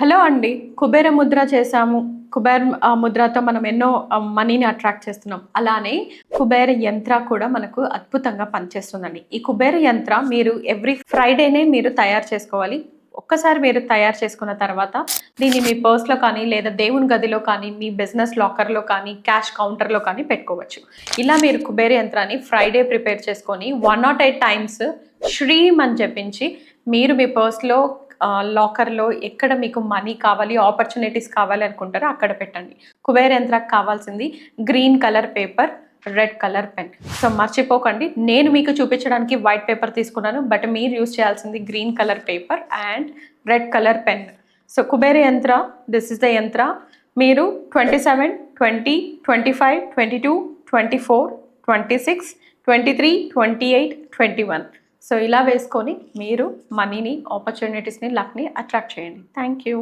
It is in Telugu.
హలో అండి. కుబేర ముద్ర చేసాము కుబేర్ ముద్రతో మనం ఎన్నో మనీని అట్రాక్ట్ చేస్తున్నాం. అలానే కుబేర యంత్ర కూడా మనకు అద్భుతంగా పనిచేస్తుందండి. ఈ కుబేర యంత్ర మీరు ఎవ్రీ ఫ్రైడేనే మీరు తయారు చేసుకోవాలి. ఒక్కసారి మీరు తయారు చేసుకున్న తర్వాత దీన్ని మీ పర్స్లో కానీ లేదా దేవుని గదిలో కానీ మీ బిజినెస్ లాకర్లో కానీ క్యాష్ కౌంటర్లో కానీ పెట్టుకోవచ్చు. ఇలా మీరు కుబేర యంత్రాన్ని ఫ్రైడే ప్రిపేర్ చేసుకొని వన్ నాట్ ఎయిట్ టైమ్స్ శ్రీమ్ అని చెప్పించి మీరు మీ పర్స్లో లాకర్లో ఎక్కడ మీకు మనీ కావాలి ఆపర్చునిటీస్ కావాలి అనుకుంటారో అక్కడ పెట్టండి. కుబేర యంత్రాకు కావాల్సింది green colour paper red colour pen. So మర్చిపోకండి. నేను మీకు చూపించడానికి వైట్ పేపర్ తీసుకున్నాను బట్ మీరు యూస్ చేయాల్సింది green colour paper and red colour pen. So Kubera yantra this is the yantra. మీరు twenty seven twenty twenty five twenty two twenty four twenty six twenty three twenty eight twenty one. So ఇలా వేసుకొని మీరు మనీని ఆపర్చునిటీస్ని లక్ని అట్రాక్ట్ చేయండి. Thank you